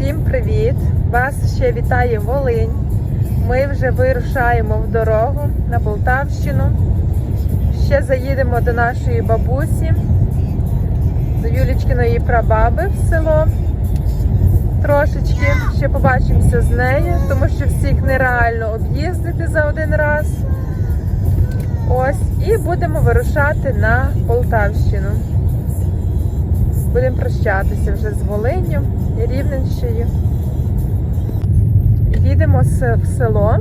Всім привіт! Вас ще вітає Волинь. Ми вже вирушаємо в дорогу на Полтавщину. Ще заїдемо до нашої бабусі, до Юлічкиної прабаби в село. Трошечки ще побачимося з нею, тому що всіх нереально об'їздити за один раз. Ось, і будемо вирушати на Полтавщину. Будемо прощатися вже з Волинню і Рівненщею. Їдемо в село,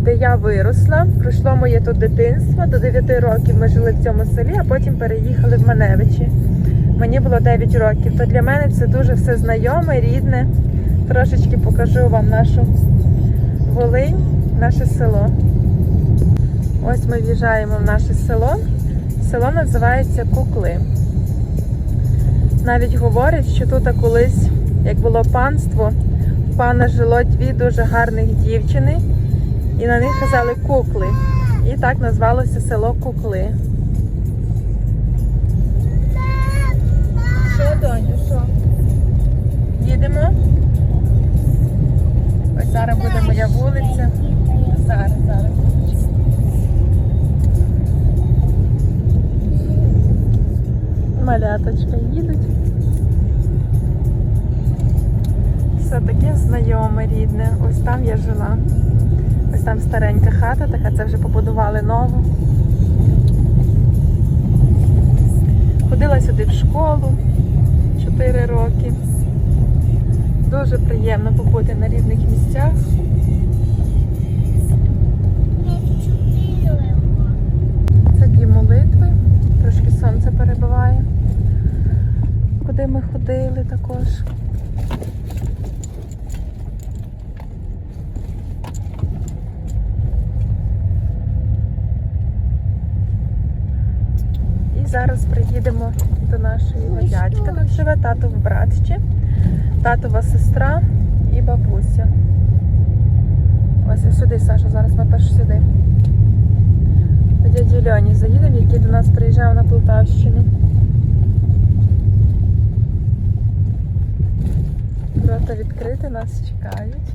де я виросла. Пройшло моє тут дитинство. До 9 років ми жили в цьому селі, а потім переїхали в Маневичі. Мені було 9 років. То для мене це дуже все знайоме, рідне. Трошечки покажу вам нашу Волинь, наше село. Ось ми в'їжджаємо в наше село. Село називається Кукли. Навіть говорять, що тут колись, як було панство, в пана жило дві дуже гарних дівчини, і на них казали кукли. І так назвалося село Кукли. Маляточка їдуть. Все таке знайоме, рідне. Ось там я жила. Ось там старенька хата, така це вже побудували нову. Ходила сюди в школу 4 роки. Дуже приємно побути на рідних місцях. Дві молитви, трошки сонце перебиває. Куди ми ходили також. І зараз приїдемо до нашої дядька. Тут живе тато в братчі, татова сестра і бабуся. Ось ось сюди, Саша, зараз ми перш сюди. До дяді Льоні заїдемо, який до нас приїжджав на Полтавщину. Ворота відкрити, нас чекають.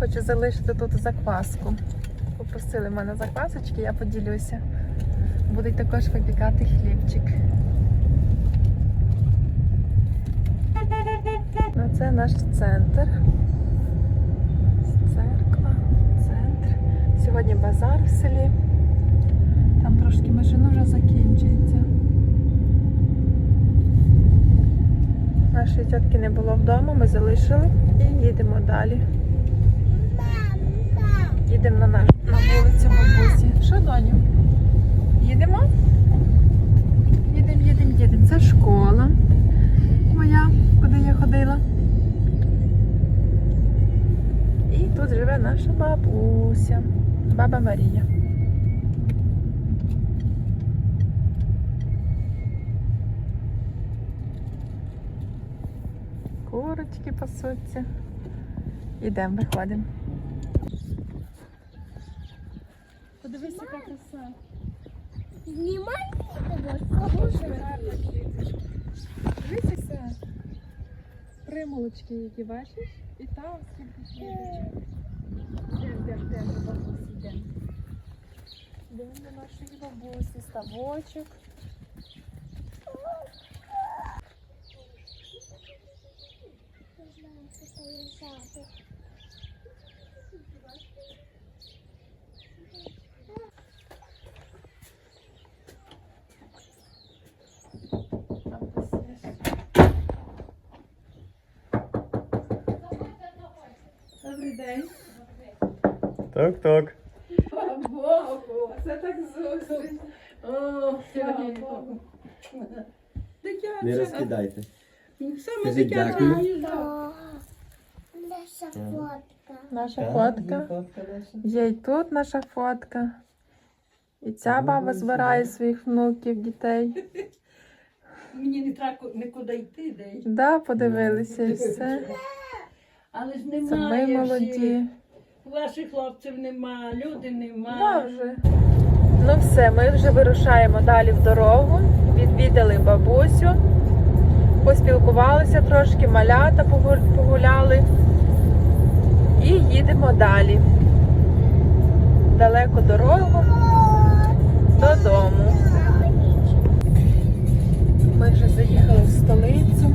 Хочу залишити тут закваску. Попросили мене заквасочки, я поділюся. Будуть також випікати хлібчик. Ну, це наш центр. Церква, центр. Сьогодні базар в селі. Там трошки машина вже закінчується. Нашої тітки не було вдома, ми залишили і їдемо далі. Їдемо на, наш, на вулицю бабусі. Що, доню? Їдемо? Їдемо, їдемо, їдемо. Це школа моя, куди я ходила. І тут живе наша бабуся, баба Марія. Курочки пасуться. Ідемо, виходимо. Подивись, яка краса. Знімай Дуже гарна. Дивися. Примолочки, які бачиш, і там скільки квіточок. Йдемо, йдемо, йдемо, бабусі, йдемо. Йдемо до нашої бабусі, ставочок. День. Так, так. Богу, це так. О, сьогодні. Не Дитяча. розкидайте. Саме Скажіть дитяча. дякую. Наша фотка. Наша фотка. є й тут наша фотка. І ця баба збирає своїх внуків, дітей. Мені не треба нікуди йти, де й- Да, подивилися і все. але ж Це ми немає. молоді. всіх. Ваших хлопців нема, люди Да, нема. вже. Ну все, ми вже вирушаємо далі в дорогу. Відвідали бабусю. поспілкувалися трошки, малята погу- погуляли. І їдемо далі. Далеко дорогу додому. Ми вже заїхали в столицю.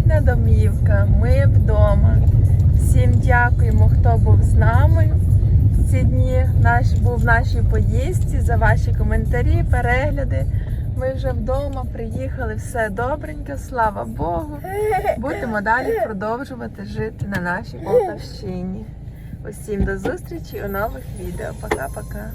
Рідна домівка. Ми вдома. Всім дякуємо, хто був з нами в ці дні. Наш був в нашій поїздці за ваші коментарі, перегляди. Ми вже вдома приїхали, все добренько, слава Богу. Будемо далі продовжувати жити на нашій Полтавщині. Усім до зустрічі у нових відео. Пока-пока.